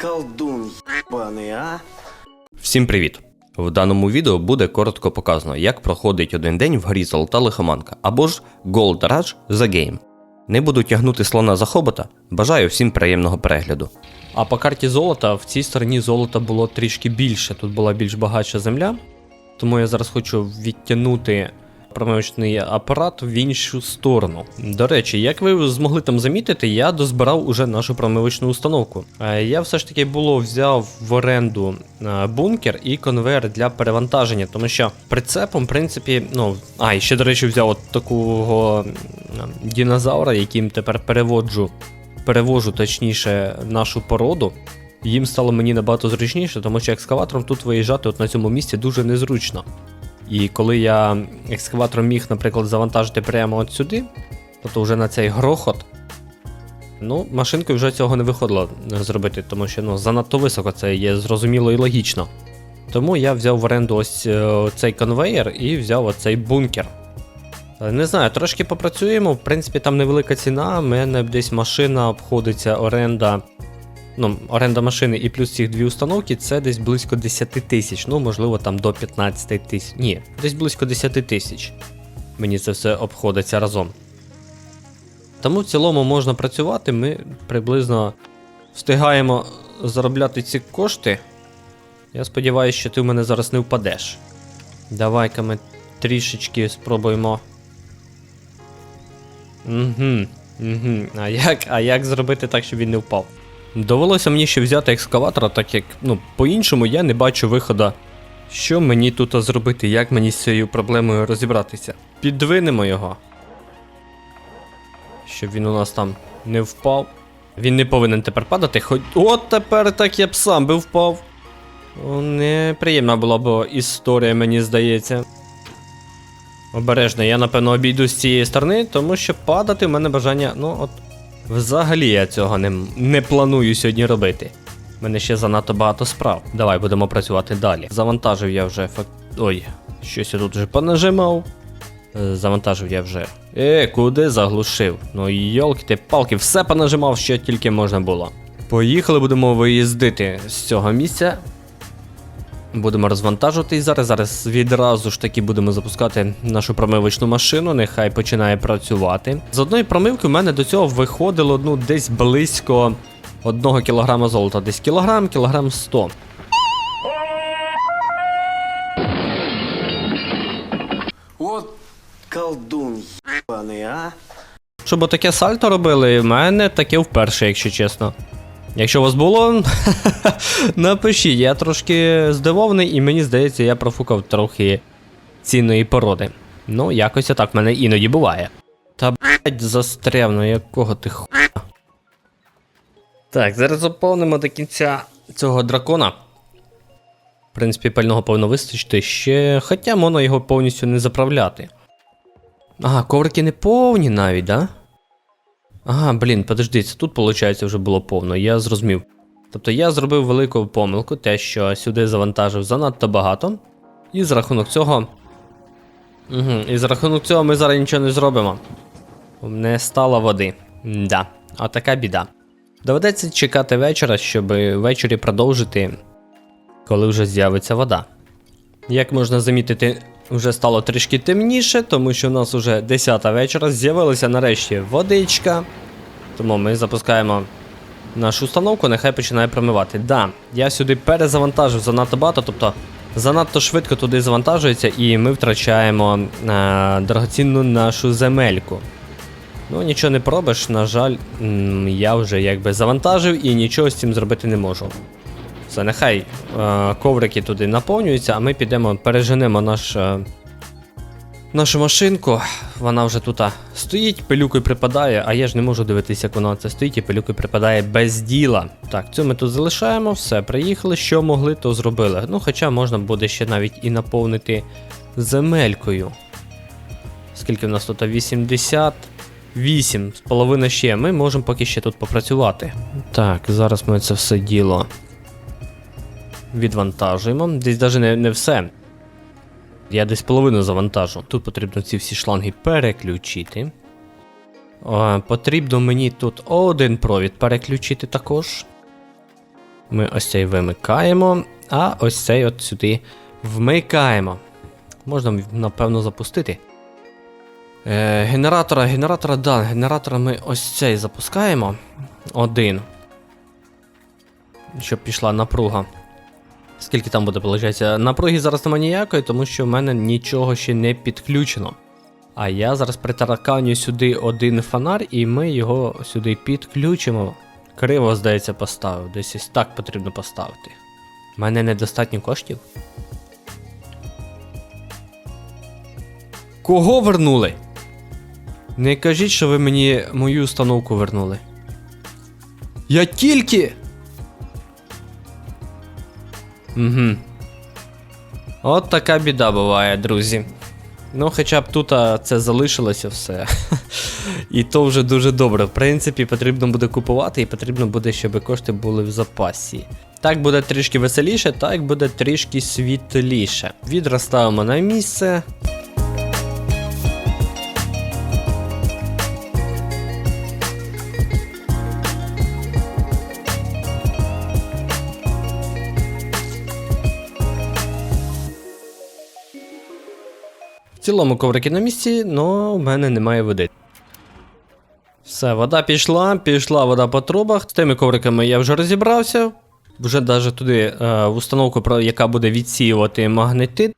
колдун ебаный, а? Всім привіт! В даному відео буде коротко показано, як проходить один день в грі Золота лихоманка або ж Gold Rush The Game. Не буду тягнути слона за хобота, бажаю всім приємного перегляду. А по карті золота в цій стороні золота було трішки більше, тут була більш багатша земля. Тому я зараз хочу відтягнути промивочний апарат в іншу сторону. До речі, як ви змогли там замітити, я дозбирав уже нашу промивочну установку. Е, Я все ж таки було взяв в оренду е, бункер і конвейер для перевантаження, тому що прицепом, в принципі, ну. А, і ще, до речі, взяв от такого м, динозавра, яким тепер переводжу, перевожу точніше нашу породу. Їм стало мені набагато зручніше, тому що екскаватором тут виїжджати от на цьому місці дуже незручно. І коли я екскаватором міг, наприклад, завантажити прямо от сюди, тобто вже на цей грохот, ну, машинкою вже цього не виходило зробити, тому що ну, занадто високо це є зрозуміло і логічно. Тому я взяв в оренду ось е, цей конвейер і взяв оцей бункер. Е, Не знаю, трошки попрацюємо. В принципі, там невелика ціна. У мене десь машина обходиться оренда. Ну, оренда машини і плюс ці дві установки це десь близько 10 тисяч. Ну, можливо, там до 15 тисяч. Ні, десь близько 10 тисяч. Мені це все обходиться разом. Тому в цілому можна працювати, ми приблизно встигаємо заробляти ці кошти. Я сподіваюся, що ти в мене зараз не впадеш. Давай-ка ми трішечки спробуємо. Угу, угу. А як, а як зробити так, щоб він не впав? Довелося мені ще взяти екскаватора, так як, ну, по-іншому я не бачу виходу. Що мені тут зробити, як мені з цією проблемою розібратися? Підвинемо його. Щоб він у нас там не впав. Він не повинен тепер падати, хоч. От тепер так я б сам би впав. Неприємна була б історія, мені здається. Обережно, я напевно обійду з цієї сторони, тому що падати в мене бажання, ну от. Взагалі я цього не, не планую сьогодні робити. У мене ще занадто багато справ. Давай будемо працювати далі. Завантажив я вже фак... Ой, щось я тут вже понажимав. Е, Завантажив я вже. Е, куди заглушив? Ну йолки ти палки, все понажимав, що тільки можна було. Поїхали, будемо виїздити з цього місця. Будемо розвантажувати зараз. Зараз відразу ж таки будемо запускати нашу промивочну машину. Нехай починає працювати. З одної промивки в мене до цього виходило ну, десь близько 1 кілограма золота. Десь кілограм, кілограм 100. Вот колдун ебаный, а? Щоб таке сальто робили, в мене таке вперше, якщо чесно. Якщо у вас було, напишіть, я трошки здивований, і мені здається, я профукав трохи цінної породи. Ну, якось так в мене іноді буває. Та блять, застряв, ну якого ти хуя. Так, зараз заповнимо до кінця цього дракона. В принципі, пального повинно вистачити ще. Хоча можна його повністю не заправляти. Ага, коврики не повні навіть, да? Ага, блін, подожди, тут, виходить, вже було повно, я зрозумів. Тобто я зробив велику помилку, те, що сюди завантажив занадто багато. І з рахунок цього. Угу, і з рахунок цього ми зараз нічого не зробимо. Не стало води. Да, а така біда. Доведеться чекати вечора, щоб ввечері продовжити, коли вже з'явиться вода. Як можна замітити, вже стало трішки темніше, тому що в нас вже 10 вечора з'явилася нарешті водичка. Тому ми запускаємо нашу установку, нехай починає промивати. Да, я сюди перезавантажив занадто багато, тобто занадто швидко туди завантажується, і ми втрачаємо е, дорогоцінну нашу земельку. Ну, нічого не пробиш, на жаль, я вже якби завантажив і нічого з цим зробити не можу. Все, нехай е, коврики туди наповнюються, а ми підемо, переженемо наш, е, нашу машинку. Вона вже тут стоїть, пилюкою припадає, а я ж не можу дивитися, як вона це стоїть і пилюкою припадає без діла. Так, цю ми тут залишаємо, все, приїхали, що могли, то зробили. Ну, хоча можна буде ще навіть і наповнити земелькою. Скільки в нас тут? 88 з половиною ще. Ми можемо поки ще тут попрацювати. Так, зараз ми це все діло відвантажуємо. Десь навіть не, не все. Я десь половину завантажу. Тут потрібно ці всі шланги переключити. О, потрібно мені тут один провід переключити також. Ми ось цей вимикаємо, а ось цей от сюди вмикаємо. Можна, напевно, запустити. Е, генератора, генератора, да, генератора ми ось цей запускаємо. Один. Щоб пішла напруга. Скільки там буде, виходить? Напруги зараз немає ніякої, тому що в мене нічого ще не підключено. А я зараз притараканю сюди один фонар, і ми його сюди підключимо. Криво, здається, поставив. Десь ось так потрібно поставити. У мене недостатньо коштів. Кого вернули? Не кажіть, що ви мені мою установку вернули. Я тільки. Угу. От така біда буває, друзі. Ну, хоча б тут це залишилося все. і то вже дуже добре. В принципі, потрібно буде купувати і потрібно буде, щоб кошти були в запасі. Так буде трішки веселіше, так буде трішки світліше. Відра ставимо на місце. Цілому коврики на місці, але в мене немає води. Все, вода пішла, пішла вода по трубах. З тими ковриками я вже розібрався. Вже навіть туди е, в установку, яка буде відсіювати магнетит.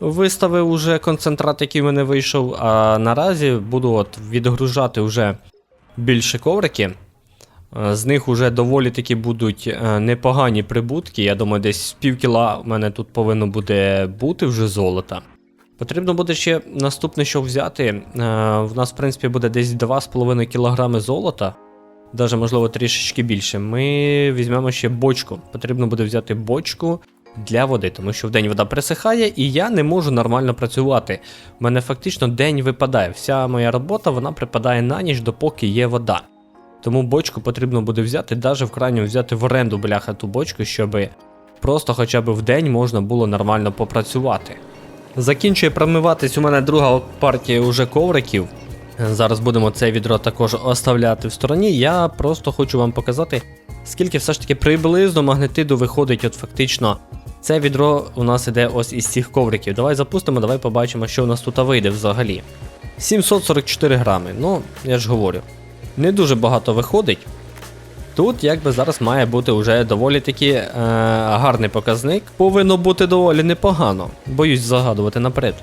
Виставив уже концентрат, який в мене вийшов. А наразі буду от відгружати вже більше коврики. Е, З них вже доволі таки будуть е, непогані прибутки. Я думаю, десь пів кіла в мене тут повинно буде бути вже золота. Потрібно буде ще наступне, що взяти. Е, в нас, в принципі, буде десь 2,5 кг золота, навіть, можливо, трішечки більше. Ми візьмемо ще бочку. Потрібно буде взяти бочку для води, тому що вдень вода присихає, і я не можу нормально працювати. У мене фактично день випадає. Вся моя робота вона припадає на ніч, допоки є вода. Тому бочку потрібно буде взяти, навіть в крайньому взяти в оренду бляха ту бочку, щоб просто хоча б в день можна було нормально попрацювати. Закінчує промиватись у мене друга партія уже ковриків. Зараз будемо це відро також оставляти в стороні. Я просто хочу вам показати, скільки все ж таки приблизно магнетиду виходить, от фактично. Це відро у нас іде ось із цих ковриків. Давай запустимо, давай побачимо, що у нас тут вийде взагалі. 744 грами. Ну, я ж говорю. Не дуже багато виходить. Тут якби зараз має бути вже доволі таки е, гарний показник. Повинно бути доволі непогано. Боюсь загадувати наперед.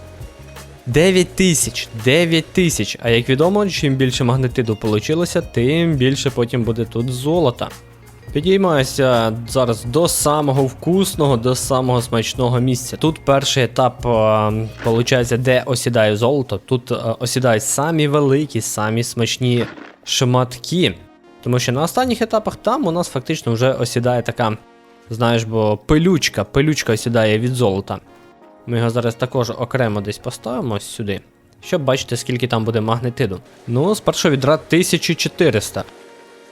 9 тисяч, 9 тисяч. А як відомо, чим більше магнетиду получилося, тим більше потім буде тут золота. Підіймаюся зараз до самого вкусного, до самого смачного місця. Тут перший етап, е, де осідає золото. Тут е, осідають самі великі, самі смачні шматки. Тому що на останніх етапах там у нас фактично вже осідає така, знаєш, бо пилючка, пилючка осідає від золота. Ми його зараз також окремо десь поставимо сюди, щоб бачити, скільки там буде магнетиду. Ну, з першого відра 1400.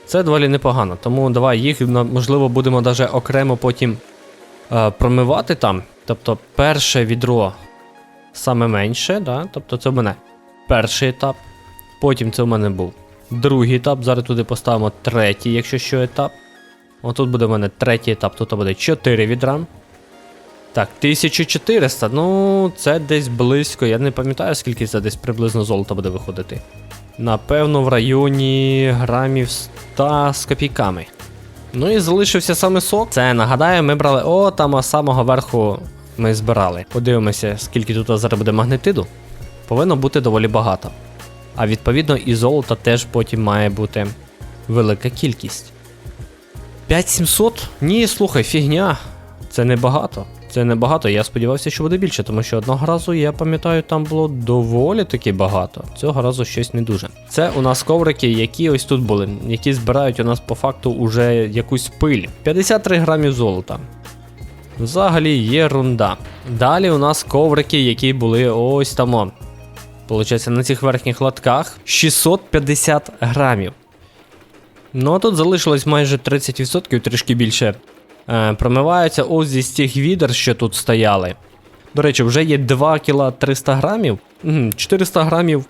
Це доволі непогано, тому давай їх, можливо, будемо даже окремо потім е, промивати там. Тобто, перше відро саме менше, да? тобто це в мене перший етап. Потім це в мене був другий етап. Зараз туди поставимо третій, якщо що етап. Отут буде в мене третій етап, тут буде 4 відра. Так, 1400, ну це десь близько. Я не пам'ятаю, скільки це десь приблизно золота буде виходити. Напевно, в районі грамів 100 з копійками. Ну і залишився саме сок. Це нагадаю, ми брали. О, там з самого верху ми збирали. Подивимося, скільки тут зараз буде магнетиду. Повинно бути доволі багато. А відповідно і золота теж потім має бути велика кількість. 5700? Ні, слухай, фігня. Це небагато. Це небагато. Я сподівався, що буде більше, тому що одного разу, я пам'ятаю, там було доволі таки багато. Цього разу щось не дуже. Це у нас коврики, які ось тут були, які збирають у нас по факту уже якусь пиль. 53 грамів золота. Взагалі єрунда. Далі у нас коврики, які були ось там. Получається, на цих верхніх лотках 650 грамів. Ну а тут залишилось майже 30%, трішки більше. Е, промиваються ось зі тих відер, що тут стояли. До речі, вже є 2 кіла 300 грамів. 400 грамів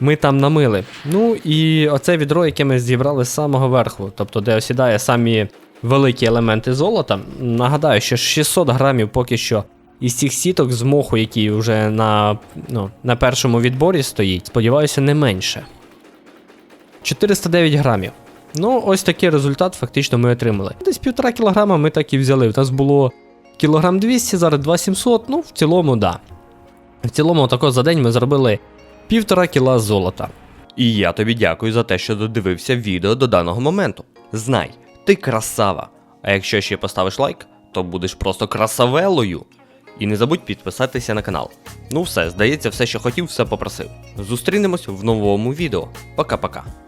ми там намили. Ну і оце відро, яке ми зібрали з самого верху, тобто де осідає самі великі елементи золота. Нагадаю, що 600 грамів поки що із цих сіток з моху, який вже на, ну, на першому відборі стоїть, сподіваюся, не менше. 409 грамів. Ну, ось такий результат фактично ми отримали. Десь півтора кілограма ми так і взяли. У нас було кілограм 200, зараз 2700, ну в цілому, да. В цілому, тако за день ми зробили півтора кіла золота. І я тобі дякую за те, що додивився відео до даного моменту. Знай, ти красава. А якщо ще поставиш лайк, то будеш просто красавелою. І не забудь підписатися на канал. Ну все, здається, все, що хотів, все попросив. Зустрінемось в новому відео. Пока-пока.